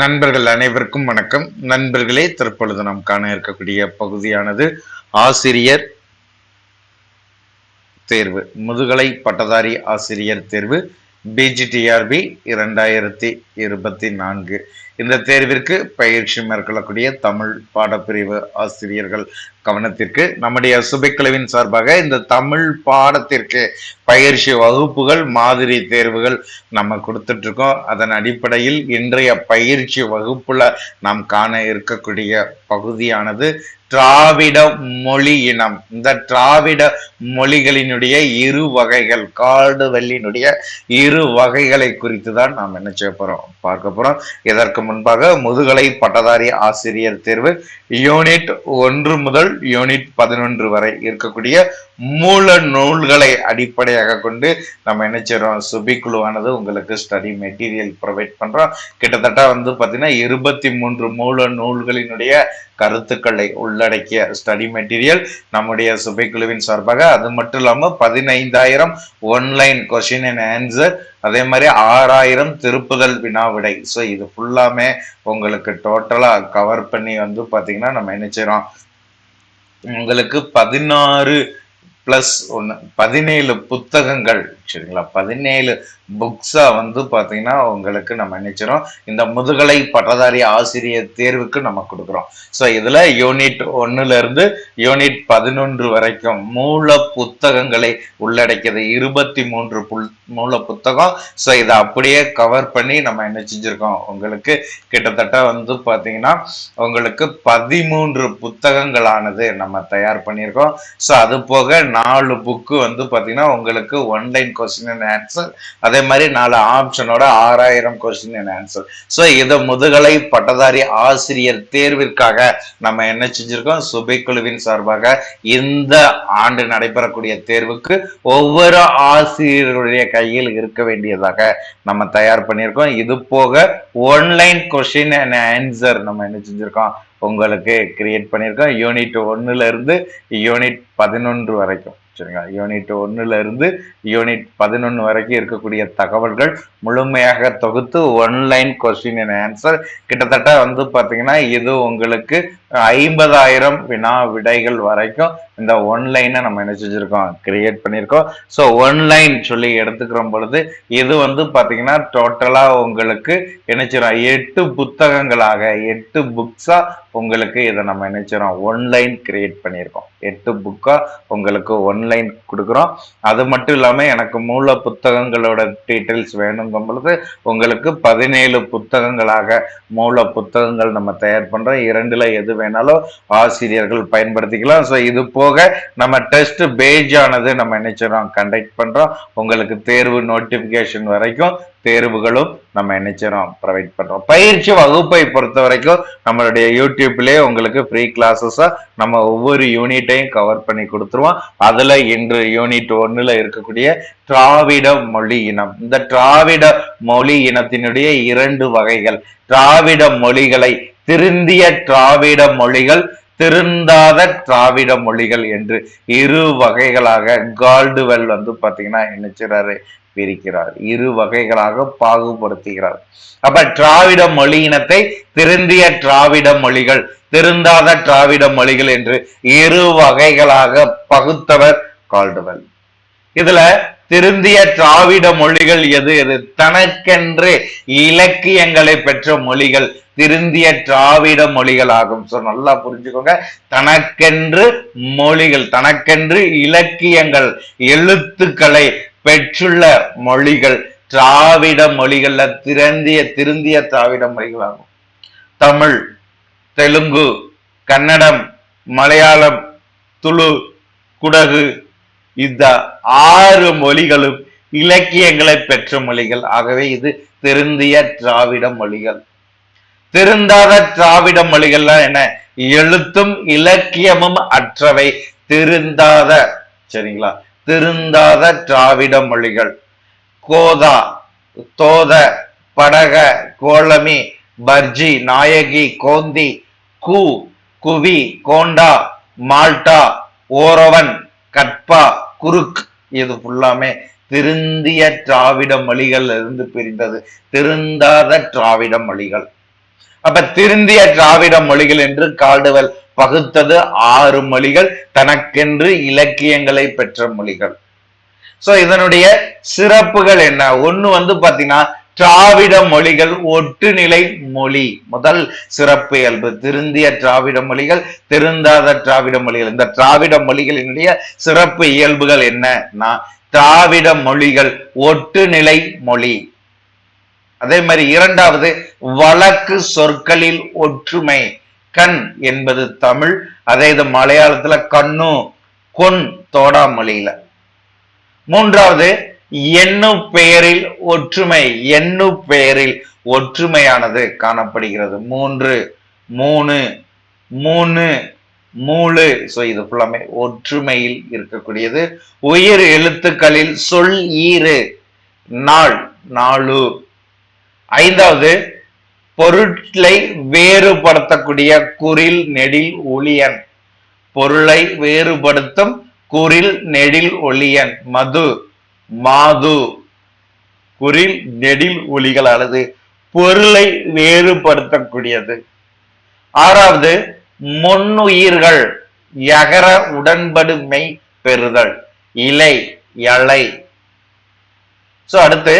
நண்பர்கள் அனைவருக்கும் வணக்கம். நண்பர்களே தற்பொழுது நாம் காண இருக்கக்கூடிய பகுதியானது ஆசிரியர் தேர்வு முதுகலை பட்டதாரி ஆசிரியர் தேர்வு. பிஜிடிஆர்பி இரண்டாயிரத்தி இருபத்தி நான்கு. இந்த தேர்விற்கு பயிற்சி மேற்கொள்ளக்கூடிய தமிழ் பாடப்பிரிவு ஆசிரியர்கள் கவனத்திற்கு நம்முடைய சுபைக்குழுவின் சார்பாக இந்த தமிழ் பாடத்திற்கு பயிற்சி வகுப்புகள் மாதிரி தேர்வுகள் நம்ம கொடுத்துட்டு இருக்கோம் அதன் அடிப்படையில் இன்றைய பயிற்சி வகுப்புல நாம் காண இருக்கக்கூடிய பகுதியானது திராவிட மொழி இனம். இந்த திராவிட மொழிகளினுடைய இரு வகைகள் காடு இரு வகைகளை குறித்து தான் நாம் என்ன செய்ய போறோம்? பார்க்க போறோம். இதற்கு முன்பாக முதுகலை பட்டதாரி ஆசிரியர் தேர்வு யூனிட் ஒன்று முதல் யூனிட் பதினொன்று வரை இருக்கக்கூடிய மூல நூல்களை அடிப்படையாக கொண்டு நம்ம என்ன செய்றோம்? சுபிக்குழுவானது உங்களுக்கு ஸ்டடி மெட்டீரியல் ப்ரொவைட் பண்றோம். கிட்டத்தட்ட வந்து பார்த்தீங்கன்னா இருபத்தி மூன்று மூல நூல்களினுடைய கருத்துக்களை உள்ளடக்கிய ஸ்டடி மெட்டீரியல் நம்முடைய சுபைக்குழுவின் சார்பாக. அது மட்டும் இல்லாமல் பதினைந்தாயிரம் ஒன்லைன் கொஸ்டின் அண்ட் ஆன்சர் அதே மாதிரி ஆறாயிரம் திருப்புதல் வினாவிடை ஸோ இது ஃபுல்லாமே உங்களுக்கு டோட்டலாக கவர் பண்ணி வந்து பார்த்தீங்கன்னா நம்ம என்ன உங்களுக்கு பதினாறு ப்ளஸ் ஒன்று பதினேழு புத்தகங்கள் சரிங்களா பதினேழு புக்ஸாக வந்து பார்த்தீங்கன்னா உங்களுக்கு நம்ம நினைச்சிரும் இந்த முதுகலை பட்டதாரி ஆசிரியர் தேர்வுக்கு நம்ம கொடுக்குறோம். ஸோ இதில் யூனிட் ஒன்றுலேருந்து யூனிட் பதினொன்று வரைக்கும் மூல புத்தகங்களை உள்ளடக்கியது. இருபத்தி மூன்று புல் மூல புத்தகம். ஸோ இதை அப்படியே கவர் பண்ணி நம்ம என்ன செஞ்சிருக்கோம்? உங்களுக்கு கிட்டத்தட்ட வந்து பார்த்தீங்கன்னா உங்களுக்கு பதிமூன்று புத்தகங்களானது நம்ம தயார் பண்ணியிருக்கோம். ஸோ அது போக நாலு புக்கு வந்து பார்த்தீங்கன்னா உங்களுக்கு ஒன்லைன் கொஸ்டின் அண்ட் ஆன்சர் அதே மாதிரி நாலு ஆப்ஷனோட ஆறாயிரம் கொஸ்டின் அண்ட் ஆன்சர் ஸோ இதை முதுகலை பட்டதாரி ஆசிரியர் தேர்விற்காக நம்ம என்ன செஞ்சிருக்கோம்? சுபைக்குழுவின் சார்பாக இந்த ஆண்டு நடைபெறக்கூடிய தேர்வுக்கு ஒவ்வொரு ஆசிரியருடைய கையில் இருக்க வேண்டியதாக நம்ம தயார் பண்ணியிருக்கோம். இது போக ஒன்லைன் கொஸ்டின் அண்ட் ஆன்சர் நம்ம என்ன செஞ்சிருக்கோம்? உங்களுக்கு கிரியேட் பண்ணியிருக்கோம். யூனிட் ஒன்னுல இருந்து யூனிட் பதினொன்று வரைக்கும். சரிங்களா யூனிட் ஒன்னுல இருந்து யூனிட் பதினொன்று வரைக்கும் இருக்கக்கூடிய தகவல்கள் முழுமையாக தொகுத்து ஒன்லைன் கொஸ்டின் அண்ட் ஆன்சர் கிட்டத்தட்ட வந்து பார்த்தீங்கன்னா இது உங்களுக்கு ஐம்பதாயிரம் வினா விடைகள் வரைக்கும் இந்த ஒன்லைனை நம்ம என்ன செஞ்சுருக்கோம்? கிரியேட் பண்ணியிருக்கோம் ஸோ ஒன்லைன் சொல்லி எடுத்துக்கிற பொழுது இது வந்து பார்த்தீங்கன்னா டோட்டலாக உங்களுக்கு நினைச்சிடும் எட்டு புத்தகங்களாக எட்டு புக்ஸாக உங்களுக்கு இதை நம்ம நினைச்சிடும் ஒன்லைன் கிரியேட் பண்ணியிருக்கோம். எட்டு புக்காக உங்களுக்கு ஒன்லைன் கொடுக்குறோம். அது மட்டும் இல்லாமல் எனக்கு மூல புத்தகங்களோட டீட்டெயில்ஸ் வேணுங்கும் பொழுது உங்களுக்கு பதினேழு புத்தகங்களாக மூல புத்தகங்கள் நம்ம தயார் பண்ணுறோம் இரண்டில் எது வேணாலும் ஆசிரியர்கள் பயன்படுத்திக்கலாம். ஸோ இது போக நம்ம டெஸ்ட் பேஜ் ஆனது நம்ம நினைச்சிடறோம் கண்டக்ட் பண்றோம். உங்களுக்கு தேர்வு நோட்டிபிகேஷன் வரைக்கும் தேர்வுகளும் நம்ம நினைச்சிடறோம் ப்ரொவைட் பண்றோம். பயிற்சி வகுப்பை பொறுத்த வரைக்கும் நம்மளுடைய யூடியூப்லேயே உங்களுக்கு ஃப்ரீ கிளாஸஸா நம்ம ஒவ்வொரு யூனிட்டையும் கவர் பண்ணி கொடுத்துருவோம். அதுல இன்று யூனிட் ஒன்னுல இருக்கக்கூடிய திராவிட மொழி இனம். இந்த திராவிட மொழி இனத்தினுடைய இரண்டு வகைகள். திராவிட மொழிகளை திருந்திய திராவிட மொழிகள் திருந்தாத திராவிட மொழிகள் என்று இரு வகைகளாக கால்டுவெல் வந்து பார்த்தீங்கன்னா நினைச்சுறாரு பிரிக்கிறார். இரு வகைகளாக பாகுபடுத்துகிறார். அப்ப திராவிட மொழி இனத்தை திருந்திய திராவிட மொழிகள் திருந்தாத திராவிட மொழிகள் என்று இரு வகைகளாக பகுத்தவர் கால்டுவெல். இதுல திருந்திய திராவிட மொழிகள் எது? எது தனக்கென்று இலக்கியங்களை பெற்ற மொழிகள் திருந்திய திராவிட மொழிகள் ஆகும் சோ நல்லா புரிஞ்சுக்கோங்க. தனக்கென்று மொழிகள் தனக்கென்று இலக்கியங்கள் எழுத்துக்களை பெற்றுள்ள மொழிகள் திராவிட மொழிகள்ல திறந்திய திருந்திய திராவிட மொழிகள் ஆகும் தமிழ் தெலுங்கு கன்னடம் மலையாளம் துளு குடகு இந்த ஆறு மொழிகளும் இலக்கியங்களை பெற்ற மொழிகள். ஆகவே இது திருந்திய திராவிட மொழிகள். திருந்தாத திராவிட மொழிகள்லாம் என்ன? எழுத்தும் இலக்கியமும் அற்றவை. திருந்தாத சரிங்களா? திருந்தாத திராவிட மொழிகள். கோதா தோத படக கோலமி பர்ஜி நாயகி கோந்தி கு குவி கோண்டா மால்டா ஓரவன் கட்பா குறுக் இது ஃபுல்லாமே திருந்திய திராவிட மொழிகள் இருந்து பிரிந்தது. திருந்தாத திராவிட மொழிகள். அப்ப திருந்திய திராவிட மொழிகள் என்று காடுவல் பகுத்தது ஆறு மொழிகள் தனக்கென்று இலக்கியங்களை பெற்ற மொழிகள். சோ இதனுடைய சிறப்புகள் என்ன? ஒண்ணு வந்து பாத்தீங்கன்னா திராவிட மொழிகள் ஒட்டுநிலை மொழி. முதல் சிறப்பு இயல்பு திருந்திய திராவிட மொழிகள் திருந்தாத திராவிட மொழிகள். இந்த திராவிட மொழிகளினுடைய சிறப்பு இயல்புகள் என்னன்னா திராவிட மொழிகள் ஒட்டுநிலை மொழி. அதே மாதிரி இரண்டாவது வழக்கு சொற்களில் ஒற்றுமை. கண் என்பது தமிழ் அதே இது மலையாளத்துல கண்ணு கொன் தோடா மொழியில. மூன்றாவது எண்ணு பெயரில் ஒற்றுமை எண்ணு பெயரில் ஒற்றுமையானது காணப்படுகிறது. மூன்று மூணு மூணு மூளு. ஸோ இது ஃபுல்லாமே ஒற்றுமையில் இருக்கக்கூடியது. உயிர் எழுத்துக்களில் சொல் ஈறு நாள் நாலு ஐந்தாவது பொருட்களை வேறுபடுத்தக்கூடிய குரில் நெடில் ஒளியன். பொருளை வேறுபடுத்தும் குரில் நெடில் ஒளியன். மது மாது குரில் நெடில் ஒளிகள் அல்லது பொருளை வேறுபடுத்தக்கூடியது. ஆறாவது முன்னுயிர்கள் யகர உடன்படுமை பெறுதல் இலை எலை சோ அடுத்து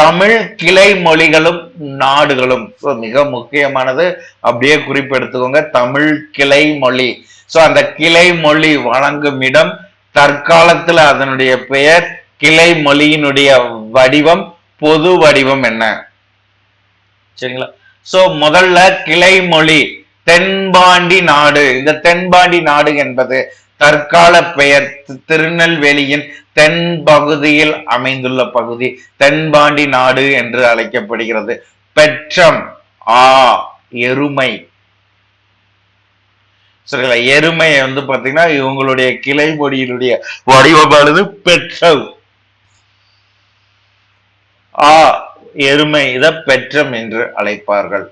தமிழ் கிளை மொழிகளும் நாடுகளும். ஸோ மிக முக்கியமானது அப்படியே குறிப்பெடுத்துக்கோங்க தமிழ் கிளை மொழி. ஸோ அந்த கிளை மொழி வழங்கும் இடம் தற்காலத்துல அதனுடைய பெயர் கிளை மொழியினுடைய வடிவம் பொது வடிவம் என்ன? சரிங்களா? சோ முதல்ல கிளை மொழி தென்பாண்டி நாடு. இந்த தென்பாண்டி நாடு என்பது தற்கால பெயர் திருநெல்வேலியின் தென் பகுதியில் அமைந்துள்ள பகுதி. தென்பாண்டி நாடு என்று அழைக்கப்படுகிறது. பெற்றம் ஆ எருமை. சரிங்களா? எருமை வந்து பாத்தீங்கன்னா இவங்களுடைய கிளை மொழியினுடைய வடிவமானது பெற்றம் ஆ எருமை இத பெற்றம் என்று அழைப்பார்கள்.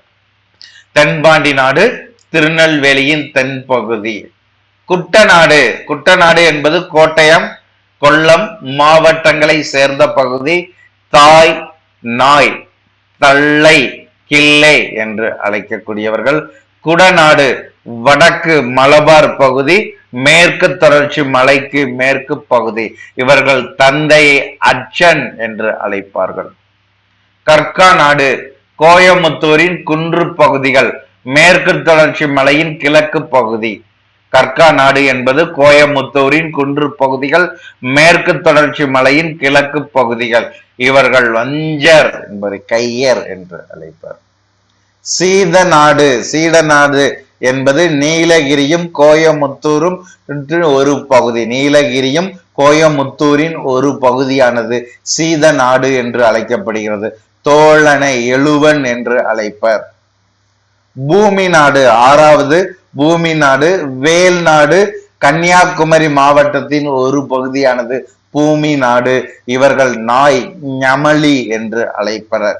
தென்பாண்டி நாடு திருநெல்வேலியின் தென்பகுதி. குட்டநாடு குட்டநாடு என்பது கோட்டயம் கொல்லம் மாவட்டங்களை சேர்ந்த பகுதி தாய் நாய் தள்ளை கிள்ளை என்று அழைக்கக்கூடியவர்கள். குடநாடு வடக்கு மலபார் பகுதி மேற்கு தொடர்ச்சி மலைக்கு மேற்கு பகுதி. இவர்கள் தந்தையை அச்சன் என்று அழைப்பார்கள். கற்கா நாடு கோயமுத்தூரின் குன்று பகுதிகள் மேற்கு தொடர்ச்சி மலையின் கிழக்கு பகுதி. கற்கா நாடு என்பது கோயமுத்தூரின் குன்று பகுதிகள் மேற்கு தொடர்ச்சி மலையின் கிழக்கு பகுதிகள். இவர்கள் வஞ்சர் என்பதை கையர் என்று அழைப்பார். சீத நாடு சீட நாடு என்பது நீலகிரியும் கோயமுத்தூரும் ஒரு பகுதி. நீலகிரியும் கோயமுத்தூரின் ஒரு பகுதியானது. சீத நாடு என்று அழைக்கப்படுகிறது. தோழனை எழுவன் என்று அழைப்பர். பூமி நாடு ஆறாவது. பூமி நாடு வேல் நாடு. கன்னியாகுமரி மாவட்டத்தின் ஒரு பகுதியானது. பூமி நாடு. இவர்கள் நாய் ஞமலி என்று அழைப்பனர்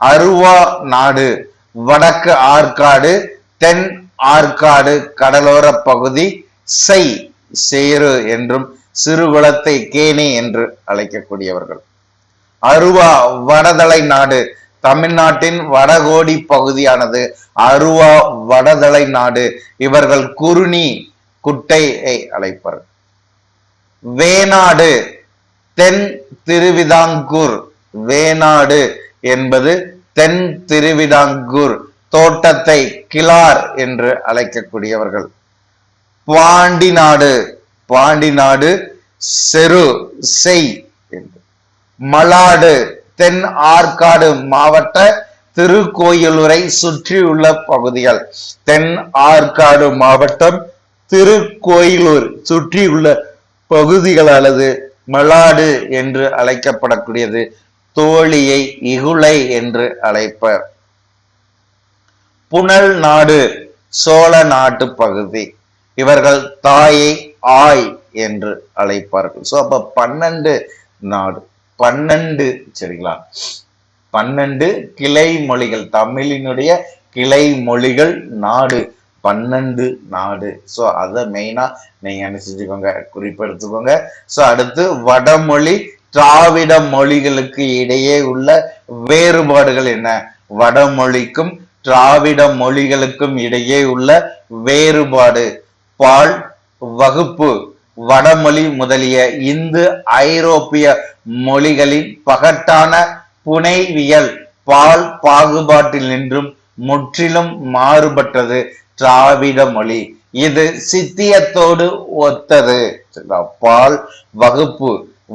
அருவா நாடு. வடக்கு ஆற்காடு. தென் ஆற்காடு கடலோர பகுதி செய் சேரு என்றும் சிறுகுளத்தை கேணி என்று அழைக்கக்கூடியவர்கள். அருவா வடதலை நாடு தமிழ்நாட்டின் வடகோடி பகுதியானது அருவா வடதலை நாடு. இவர்கள் குருணி குட்டையை அழைப்பர். வேநாடு தென் திருவிதாங்கூர். வேநாடு என்பது தென் திருவிதாங்கூர். தோட்டத்தை கிளார் என்று அழைக்கக்கூடியவர்கள். பாண்டி நாடு பாண்டி நாடு செரு செய் என்று. மலாடு தென் ஆற்காடு மாவட்ட திருக்கோயிலூரை சுற்றியுள்ள பகுதிகள். தென் ஆற்காடு மாவட்டம் திருக்கோயிலூர் சுற்றியுள்ள பகுதிகளானது மலாடு என்று அழைக்கப்படக்கூடியது. தோழியை இகுலை என்று அழைப்பர். புனல் நாடு சோழ நாட்டு பகுதி. இவர்கள் தாயை ஆய் என்று அழைப்பார்கள். சோ அப்ப பன்னெண்டு நாடு பன்னெண்டு சரிங்களா? பன்னெண்டு கிளை மொழிகள் தமிழினுடைய கிளை மொழிகள் நாடு பன்னெண்டு நாடு. சோ அதை மெயினா நீங்க அனுசரிச்சுக்கோங்க குறிப்பெடுத்துக்கோங்க. சோ அடுத்து வடமொழி திராவிட மொழிகளுக்கு இடையே உள்ள வேறுபாடுகள் என்ன? வடமொழிக்கும் திராவிட மொழிகளுக்கும் இடையே உள்ள வேறுபாடு பால் வகுப்பு வடமொழி முதலிய இந்து ஐரோப்பிய மொழிகளின் பகட்டான புனைவியல் பால் பாகுபாட்டில் நின்றும் முற்றிலும் மாறுபட்டது திராவிட மொழி. இது சித்தியத்தோடு ஒத்தது. பால் வகுப்பு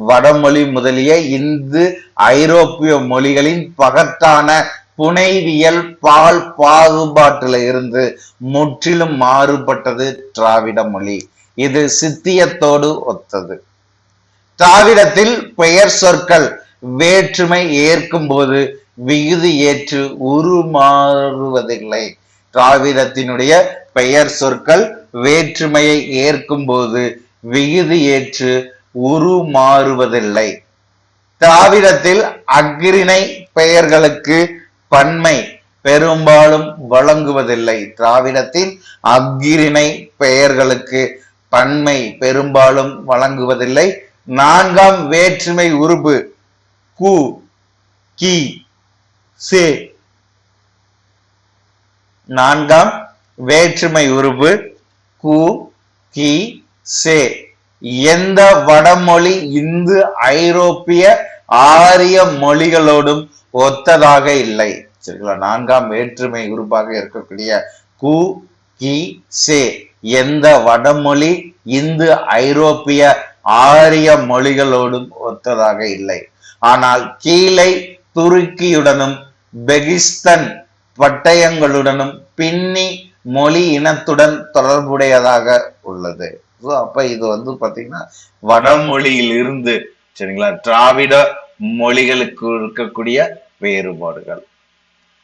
வடமொழி முதலிய இந்து ஐரோப்பிய மொழிகளின் பகட்டான புனைவியல் பால் பாகுபாட்டில இருந்து முற்றிலும் மாறுபட்டது திராவிட மொழி. இது சித்தியத்தோடு ஒத்தது. திராவிடத்தில் பெயர் சொற்கள் வேற்றுமை ஏற்கும் போது விகுதி ஏற்று உருமாறுவதில்லை. திராவிடத்தினுடைய பெயர் சொற்கள் வேற்றுமையை ஏற்கும் போது விகுதி ஏற்று உருமாறுவதில்லை. திராவிடத்தில் அக்ரிணை பெயர்களுக்கு பன்மை பெரும்பாலும் வழங்குவதில்லை. திராவிடத்தின் அஃறிணை பெயர்களுக்கு பன்மை பெரும்பாலும் வழங்குவதில்லை. நான்காம் வேற்றுமை உருபு கு கி சே. நான்காம் வேற்றுமை உருபு கு கி சே. எந்த வடமொழி இந்து ஐரோப்பிய ஆரிய மொழிகளோடும் ஒத்ததாக இல்லை. சரிங்களா? நான்காம் வேற்றுமை உருவாக இருக்கக்கூடிய கு கி சே எந்த வடமொழி இந்து ஐரோப்பிய ஆரிய மொழிகளோடும் ஒத்ததாக இல்லை. ஆனால் கீழே துருக்கியுடனும் பெகிஸ்தன் பட்டயங்களுடனும் பின்னி மொழி இனத்துடன் தொடர்புடையதாக உள்ளது. So, அப்ப இது வந்து பாத்தீங்கன்னா வடமொழியில் இருந்து சரிங்களா திராவிட மொழிகளுக்கு இருக்கக்கூடிய வேறுபாடுகள்.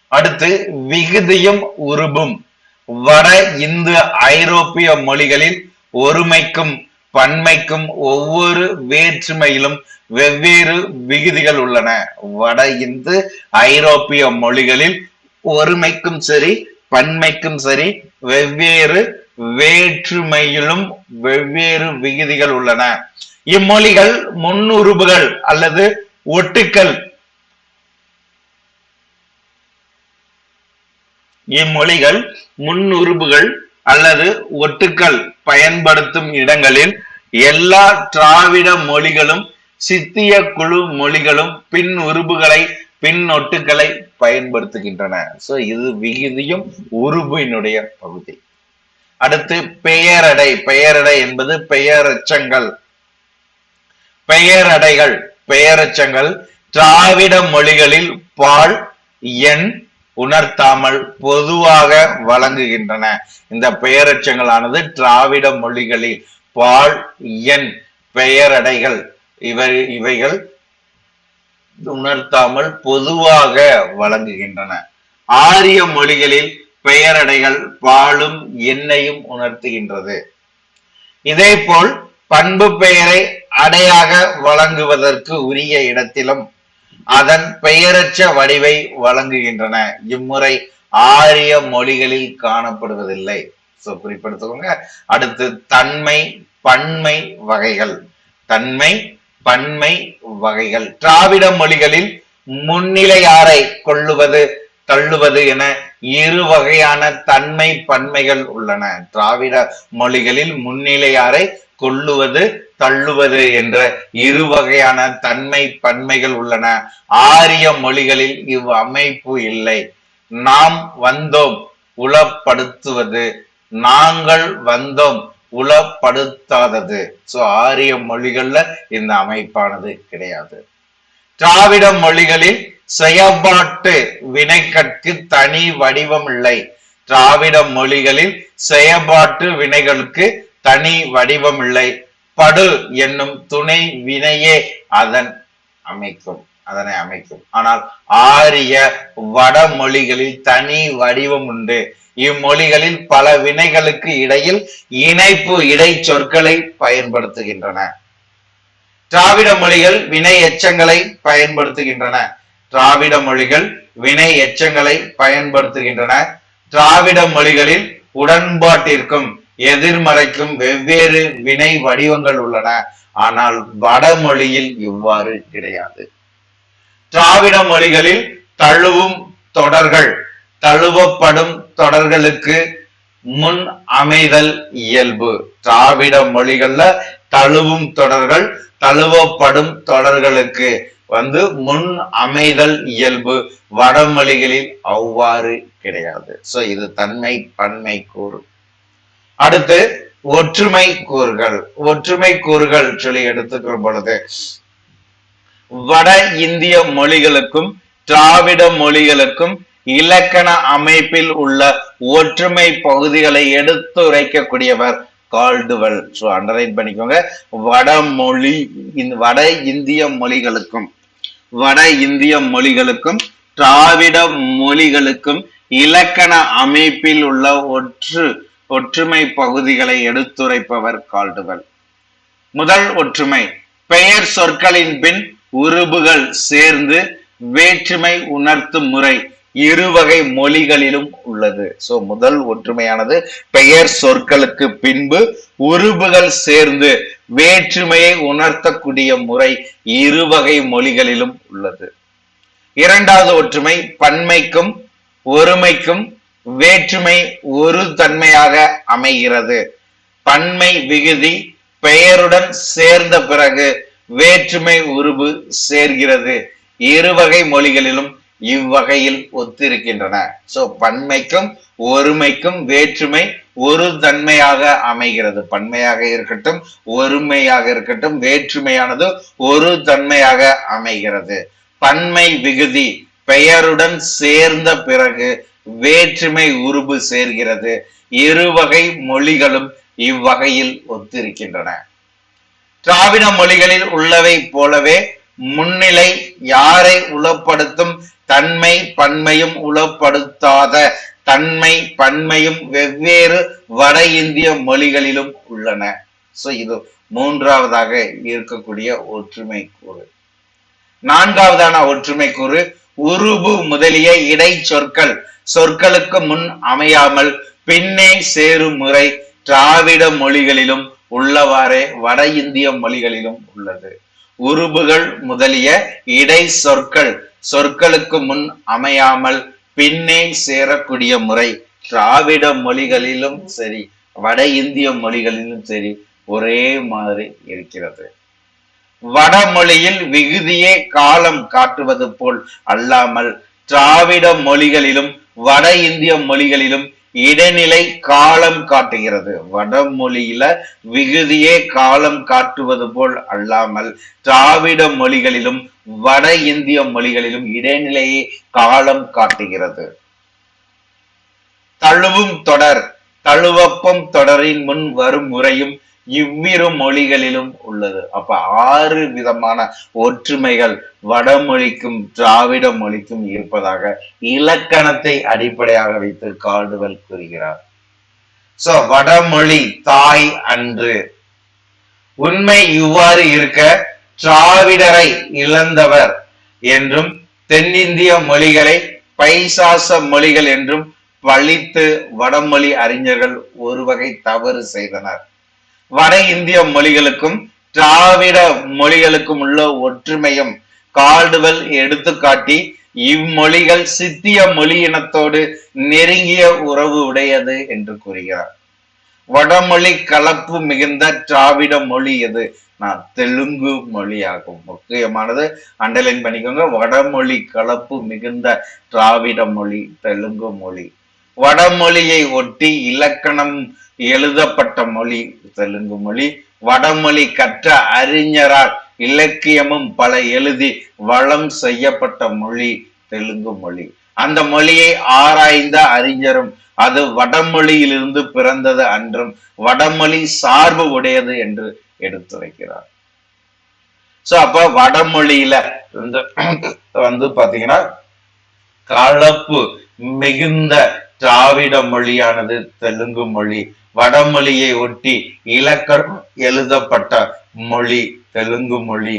அடுத்து விகுதியும் உருபும். வட இந்து ஐரோப்பிய மொழிகளில் ஒருமைக்கும் பன்மைக்கும் ஒவ்வொரு வேற்றுமையிலும் வெவ்வேறு விகுதிகள் உள்ளன. வட இந்து ஐரோப்பிய மொழிகளில் ஒருமைக்கும் சரி பன்மைக்கும் சரி வெவ்வேறு வேற்றுமையிலும் வெவ்வேறு விகுதிகள் உள்ளன. இம்மொழிகள் முன்னுறுப்புகள் அல்லது ஒட்டுக்கள். இம்மொழிகள் முன்னுருபுகள் அல்லது ஒட்டுக்கள் பயன்படுத்தும் இடங்களில் எல்லா திராவிட மொழிகளும் சித்திய குழு மொழிகளும் பின் உருபுகளை பின் ஒட்டுக்களை பயன்படுத்துகின்றன. சோ இது விகுதியும் உருபினுடைய பகுதி. அடுத்து பெயரடை. பெயரடை என்பது பெயரச்சங்கள். பெயரடைகள். பெயரச்சங்கள். திராவிட மொழிகளில் பால் எண் உணர்த்தாமல் பொதுவாக வழங்குகின்றன. இந்த பெயரெச்சங்களானது திராவிட மொழிகளில் பால் எண் பெயரடைகள். இவை இவைகள் உணர்த்தாமல் பொதுவாக வழங்குகின்றன. ஆரிய மொழிகளில் பெயரடைகள் பாலும் எண்ணையும் உணர்த்துகின்றது. இதேபோல் பண்பு பெயரை அடையாக வழங்குவதற்கு உரிய இடத்திலும் அதன் பெயரற்ற வடிவை வழங்குகின்றன. இம்முறை ஆரிய மொழிகளில் காணப்படுவதில்லை. சோ குறிப்பிடுத்துக்கோங்க அடுத்து தன்மை பன்மை வகைகள். தன்மை பன்மை வகைகள். திராவிட மொழிகளில் முன்னிலையாரை கொள்ளுவது தள்ளுவது என இரு வகையான தன்மை பன்மைகள் உள்ளன. திராவிட மொழிகளில் முன்னிலையாரை கொள்ளுவது தள்ளுவது என்ற இரு வகையான தன்மை பன்மைகள் உள்ளன. ஆரிய மொழிகளில் இவ் அமைப்பு இல்லை. நாம் வந்தோம் உளப்படுத்துவது. நாங்கள் வந்தோம் உளப்படுத்தாதது. சோ ஆரிய மொழிகள்ல இந்த அமைப்பானது கிடையாது. திராவிட மொழிகளில் செயற்பாட்டு வினைக்கற்கு தனி வடிவம் இல்லை. திராவிட மொழிகளில் செயற்பாட்டு வினைகளுக்கு தனி வடிவம் இல்லை. படு என்னும் துணை வினையே அதன் அமைக்கும் அதனை அமைக்கும். ஆனால் ஆரிய வடமொழிகளில் தனி வடிவம் உண்டு. இம்மொழிகளில் பல வினைகளுக்கு இடையில் இணைப்பு இடை சொற்களை பயன்படுத்துகின்றன. திராவிட மொழிகள் வினை எச்சங்களை பயன்படுத்துகின்றன. திராவிட மொழிகள் வினை எச்சங்களை பயன்படுத்துகின்றன. திராவிட மொழிகளில் உடன்பாட்டிற்கும் எதிர்மறைக்கும் வெவ்வேறு வினை வடிவங்கள் உள்ளன. ஆனால் வடமொழியில் இவ்வாறு கிடையாது. திராவிட மொழிகளில் தழுவும் தொடர்கள் தழுவப்படும் தொடர்களுக்கு முன் அமைதல் இயல்பு. திராவிட மொழிகள்ல தழுவும் தொடர்கள் தழுவப்படும் தொடர்களுக்கு வந்து முன் அமைதல் இயல்பு. வடமொழிகளில் அவ்வாறு கிடையாது. சோ இது தன்மை பன்மை கூறு. அடுத்து ஒற்றுமை கூறுகள். ஒற்றுமை கூறுகள் சொல்லி எடுத்துக்கிற பொழுது. வட இந்திய மொழிகளுக்கும் திராவிட மொழிகளுக்கும் இலக்கண அமைப்பில் உள்ள ஒற்றுமை பகுதிகளை எடுத்துரைக்கக்கூடியவர் கால்டுவல். ஸோ அண்டர்லைன் பண்ணிக்கோங்க. வடமொழி இந்த வட இந்திய மொழிகளுக்கும் வட இந்திய மொழிகளுக்கும் திராவிட மொழிகளுக்கும் இலக்கண அமைப்பில் உள்ள ஒற்று ஒற்றுமை பகுதிகளை எடுத்துரைப்பவர் கால்டுவல். முதல் ஒற்றுமை பெயர் சொற்களின் பின் உருபுகள் சேர்ந்து வேற்றுமை உணர்த்தும் முறை இருவகை மொழிகளிலும் உள்ளது. சோ முதல் ஒற்றுமையானது பெயர் சொற்களுக்கு பின்பு உருபுகள் சேர்ந்து வேற்றுமையை உணர்த்தக்கூடிய முறை இருவகை மொழிகளிலும் உள்ளது. இரண்டாவது ஒற்றுமை பன்மைக்கும் ஒருமைக்கும் வேற்றுமை ஒரு தன்மையாக அமைகிறது. பன்மை விகுதி பெயருடன் சேர்ந்த பிறகு வேற்றுமை உருபு சேர்கிறது. இருவகை மொழிகளிலும் இவ்வகையில் ஒத்திருக்கின்றன. சோ பன்மைக்கும் ஒருமைக்கும் வேற்றுமை ஒரு தன்மையாக அமைகிறது. பன்மையாக இருக்கட்டும் ஒருமையாக இருக்கட்டும் வேற்றுமையானது ஒரு தன்மையாக அமைகிறது. பன்மை விகுதி பெயருடன் சேர்ந்த பிறகு வேற்றுமை உருபு சேர்கிறது. இருவகை மொழிகளும் இவ்வகையில் ஒத்திருக்கின்றன. திராவிட மொழிகளில் உள்ளவை போலவே முன்னிலை யாரை உளப்படுத்தும் தன்மை பன்மையும் உளப்படுத்தாத தன்மை பன்மையும் வெவ்வேறு வட இந்திய மொழிகளிலும் உள்ளன. சோ இது மூன்றாவதாக இருக்கக்கூடிய ஒற்றுமை கூறு. நான்காவதான ஒற்றுமை கூறு உருபு முதலிய இடை சொற்கள் சொற்களுக்கு முன் அமையாமல் பின்னே சேரும் முறை திராவிட மொழிகளிலும் உள்ளவாறே வட இந்திய மொழிகளிலும் உள்ளது. உருபுகள் முதலிய இடை சொற்கள் சொற்களுக்கு முன் அமையாமல் பின்னே சேரக்கூடிய முறை திராவிட மொழிகளிலும் சரி வட இந்திய மொழிகளிலும் சரி ஒரே மாதிரி இருக்கிறது. வடமொழியில் விகுதியே காலம் காட்டுவது போல் அல்லாமல் திராவிட மொழிகளிலும் வட இந்திய மொழிகளிலும் இடைநிலை காலம் காட்டுகிறது. வடமொழியில விகுதியே காலம் காட்டுவது போல் அல்லாமல் திராவிட மொழிகளிலும் வட இந்திய மொழிகளிலும் இடைநிலையே காலம் காட்டுகிறது. தழுவும் தொடர் தழுவப்பம் தொடரின் முன் வரும் முறையும் இவ்விரு மொழிகளிலும் உள்ளது. அப்ப ஆறு விதமான ஒற்றுமைகள் வடமொழிக்கும் திராவிட மொழிக்கும் இருப்பதாக இலக்கணத்தை அடிப்படையாக வைத்து காடுவல் கூறுகிறார். சோ வடமொழி தாய் அன்று. உண்மை இவ்வாறு இருக்க திராவிடரை இழந்தவர் என்றும் தென்னிந்திய மொழிகளை பைசாச மொழிகள் என்றும் பழித்து வடமொழி அறிஞர்கள் ஒரு வகை தவறு செய்தனர். வட இந்திய மொழிகளுக்கும் திராவிட மொழிகளுக்கும் உள்ள ஒற்றுமையும் கால்டுவெல் எடுத்துக்காட்டி இம்மொழிகள் சித்திய மொழி இனத்தோடு நெருங்கிய உறவு உடையது என்று கூறுகிறார். வடமொழி கலப்பு மிகுந்த திராவிட மொழி எது? நான் தெலுங்கு மொழியாகும். முக்கியமானது அண்டர்லைன் பண்ணிக்கோங்க. வடமொழி கலப்பு மிகுந்த திராவிட மொழி தெலுங்கு மொழி. வடமொழியை ஒட்டி இலக்கணம் எழுதப்பட்ட மொழி தெலுங்கு மொழி வடமொழி கற்ற அறிஞரால் இலக்கியமும் பல எழுதி வளம் செய்யப்பட்ட மொழி தெலுங்கு மொழி. அந்த மொழியை ஆராய்ந்த அறிஞரும் அது வடமொழியிலிருந்து பிறந்தது அன்றும் வடமொழி சார்பு உடையது என்று எடுத்துரைக்கிறார். சோ அப்ப வடமொழியில வந்து வந்து பாத்தீங்கன்னா கலப்பு மிகுந்த திராவிட மொழியானது தெலுங்கு மொழி. வடமொழியை ஒட்டி இலக்கணம் எழுதப்பட்ட மொழி தெலுங்கு மொழி.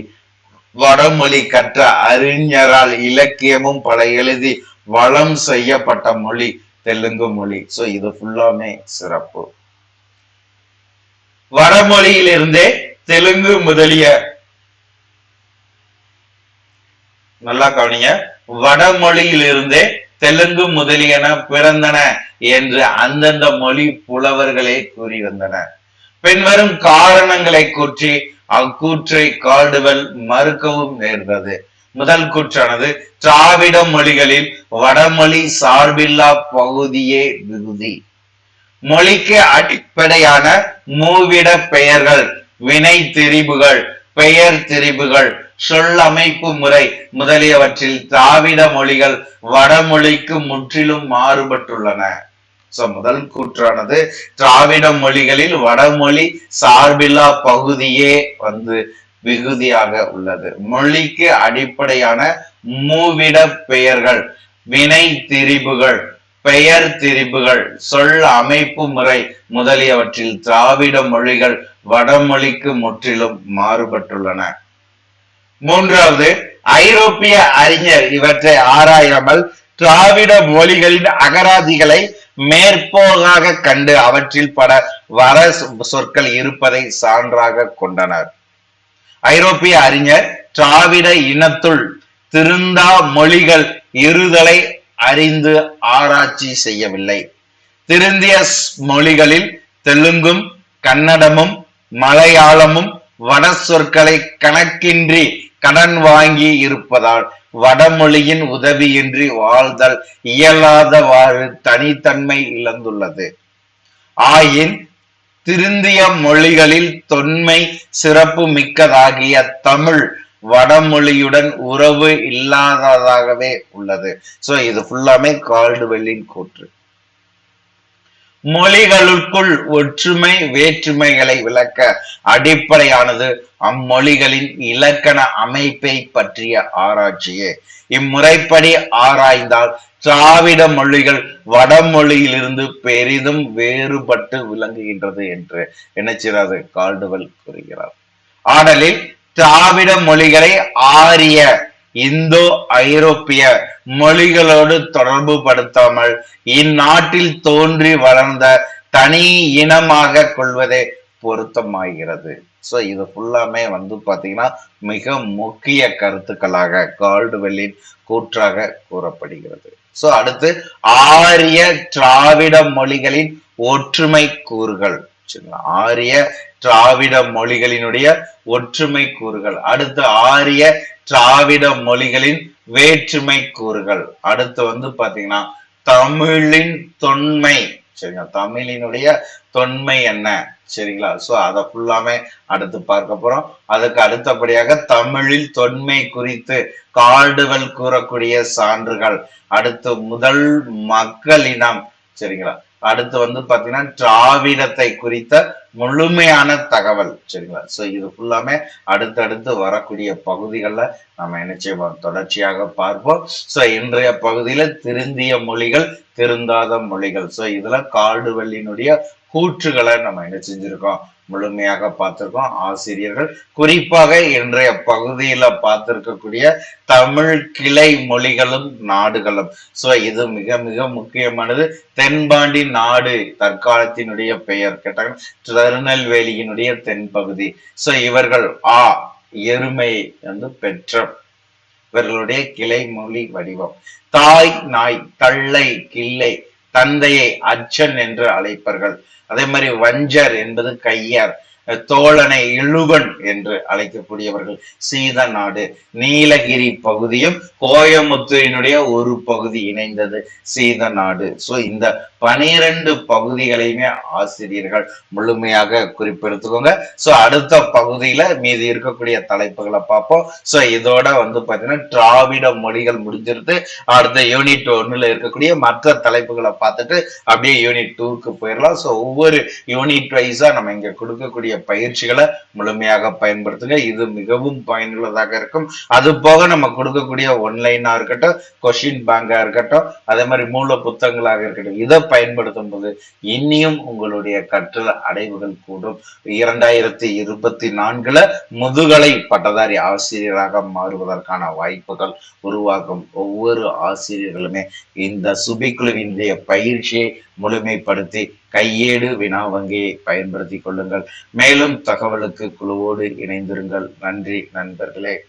வடமொழி கற்ற அறிஞரால் இலக்கியமும் பல எழுதி வளம் செய்யப்பட்ட மொழி தெலுங்கு மொழி. சோ இது ஃபுல்லாமே சிறப்பு. வடமொழியிலிருந்தே தெலுங்கு முதலிய நல்லா கவனிங்க. வடமொழியிலிருந்தே தெலுங்கு முதலியன பிறந்தன என்று அந்தந்த மொழி புலவர்களே கூறி வந்தனர் பின்வரும் காரணங்களை கூற்றி அக்கூற்றை காடுவல் மறுக்கவும் நேர்ந்தது. முதல் கூற்றானது திராவிட மொழிகளில் வடமொழி சார்பில்லா பகுதியே விகுதி. மொழிக்கு அடிப்படையான மூவிட பெயர்கள் வினை திரிபுகள் பெயர் திரிபுகள் சொல்லமைப்பு முறை முதலியவற்றில் திராவிட மொழிகள் வடமொழிக்கு முற்றிலும் மாறுபட்டுள்ளன. சோ முதல் கூற்றானது திராவிட மொழிகளில் வடமொழி சார்பில்லா பகுதியே வந்து விகுதியாக உள்ளது. மொழிக்கு அடிப்படையான மூவிட பெயர்கள் வினை திரிபுகள் பெயர் திரிபுகள் சொல் அமைப்பு முறை முதலியவற்றில் திராவிட மொழிகள் வடமொழிக்கு முற்றிலும் மாறுபட்டுள்ளன. மூன்றாவது ஐரோப்பிய அறிஞர் இவற்றை ஆராயாமல் திராவிட மொழிகளின் அகராதிகளை மேற்போகாக கண்டு அவற்றில் பல வர சொற்கள் இருப்பதை சான்றாக கொண்டனர். ஐரோப்பிய அறிஞர் திராவிட இனத்துள் திருந்தா மொழிகள் இருதலை அறிந்து ஆராய்ச்சி செய்யவில்லை. திருந்திய மொழிகளில் தெலுங்கும் கன்னடமும் மலையாளமும் வட சொற்களை கணக்கின்றி கடன் வாங்கி இருப்பதால் வடமொழியின் உதவியின்றி வாழ்தல் இயலாதவாறு தனித்தன்மை இழந்துள்ளது. ஆயின் திருந்திய மொழிகளில் தொன்மை சிறப்பு மிக்கதாகிய தமிழ் வடமொழியுடன் உறவு இல்லாததாகவே உள்ளது. சோ இது ஃபுல்லாமே கால்டுவெல்லின் கூற்று. மொழிகளுக்குள் ஒற்றுமை வேற்றுமைகளை விளக்க அடிப்படையானது அம்மொழிகளின் இலக்கண அமைப்பை பற்றிய ஆராய்ச்சியே. இம்முறைப்படி ஆராய்ந்தால் திராவிட மொழிகள் வடமொழியிலிருந்து பெரிதும் வேறுபட்டு விளங்குகின்றது என்று நினைச்சிறாது கால்டுவல் கூறுகிறார். ஆடலில் திராவிட மொழிகளை ஆரிய இந்தோ ஐரோப்பிய மொழிகளோடு தொடர்பு படுத்தாமல் இந்நாட்டில் தோன்றி வளர்ந்த தனி இனமாக கொள்வதே பொருத்தமாகிறது. சோ இது ஃபுல்லாமே வந்து பாத்தீங்கன்னா மிக முக்கிய கருத்துக்களாக கால்டுவெல்லின் கூற்றாக கூறப்படுகிறது. ஸோ அடுத்து ஆரிய திராவிட மொழிகளின் ஒற்றுமை கூறுகள். ஆரிய திராவிட மொழிகளினுடைய ஒற்றுமை கூறுகள். அடுத்து ஆரிய திராவிட மொழிகளின் வேற்றுமை கூறுகள். அடுத்து வந்து பாத்தீங்கன்னா தமிழின் தொன்மை. சரிங்களா? தமிழினுடைய தொன்மை என்ன? சரிங்களா? சோ அதை ஃபுல்லாமே அடுத்து பார்க்க போறோம். அதுக்கு அடுத்தபடியாக தமிழில் தொன்மை குறித்து காடுகள் கூறக்கூடிய சான்றுகள். அடுத்து முதல் மக்களினம். சரிங்களா? அடுத்து வந்து பாத்தீங்கன்னா திராவிடத்தை குறித்த முழுமையான தகவல் சரிங்களா? சோ இது ஃபுல்லாமே அடுத்தடுத்து வரக்கூடிய பகுதிகளில் நம்ம என்ன செய்வோம்? தொடர்ச்சியாக பார்ப்போம். சோ இன்றைய பகுதியில திருந்திய மொழிகள் திருந்தாத மொழிகள். சோ இதுல காடுவெள்ளினுடைய கூற்றுகளை நம்ம என்ன செஞ்சிருக்கோம்? முழுமையாக பார்த்துருக்கோம். ஆசிரியர்கள் குறிப்பாக இன்றைய பகுதியில் பார்த்துருக்கக்கூடிய தமிழ் கிளை மொழிகளும் நாடுகளும். ஸோ இது மிக மிக முக்கியமானது. தென்பாண்டி நாடு தற்காலத்தினுடைய பெயர். கேட்டாங்க திருநெல்வேலியினுடைய தென்பகுதி. ஸோ இவர்கள் ஆ எருமை வந்து பெற்ற இவர்களுடைய கிளை மொழி வடிவம். தாய் நாய் தள்ளை கிள்ளை தந்தையை அச்சன் என்று அழைப்பார்கள். அதே மாதிரி வஞ்சர் என்பது கையார் தோழனை இழுவன் என்று அழைக்கக்கூடியவர்கள் சீத நாடு. நீலகிரி பகுதியும் கோயமுத்தூரினுடைய ஒரு பகுதி இணைந்தது சீத நாடு. ஸோ இந்த பனிரெண்டு பகுதிகளையுமே ஆசிரியர்கள் முழுமையாக குறிப்பெடுத்துக்கோங்க. ஸோ அடுத்த பகுதியில மீதி இருக்கக்கூடிய தலைப்புகளை பார்ப்போம். ஸோ இதோட வந்து பார்த்தீங்கன்னா திராவிட மொழிகள் முடிஞ்சிருது. அடுத்த யூனிட் ஒன்னுல இருக்கக்கூடிய மற்ற தலைப்புகளை பார்த்துட்டு அப்படியே யூனிட் டூக்கு போயிடலாம். ஸோ ஒவ்வொரு யூனிட் வைஸா நம்ம இங்க கொடுக்கக்கூடிய பயிற்சிகளை முழுமையாக பயன்படுத்துங்க. இது மிகவும் பயனுள்ளதாக இருக்கும். அது போக நம்ம கொடுக்கக்கூடிய ஒன்லைனா இருக்கட்டும் கொஷின் பேங்கா இருக்கட்டும் அதே மாதிரி மூல புத்தகங்களாக இருக்கட்டும் இதை பயன்படுத்தும் போது இன்னியும் உங்களுடைய கற்றல் அடைவுகள் கூடும். இரண்டாயிரத்தி இருபத்தி நான்குல முதுகலை பட்டதாரி ஆசிரியராக மாறுவதற்கான வாய்ப்புகள் உருவாக்கும் ஒவ்வொரு ஆசிரியர்களுமே இந்த சுபிக்குழுவினுடைய பயிற்சியை முழுமைப்படுத்தி கையேடு வினா வங்கியை பயன்படுத்திக் கொள்ளுங்கள். மேலும் தகவலுக்கு குழுவோடு இணைந்திருங்கள். நன்றி நண்பர்களே.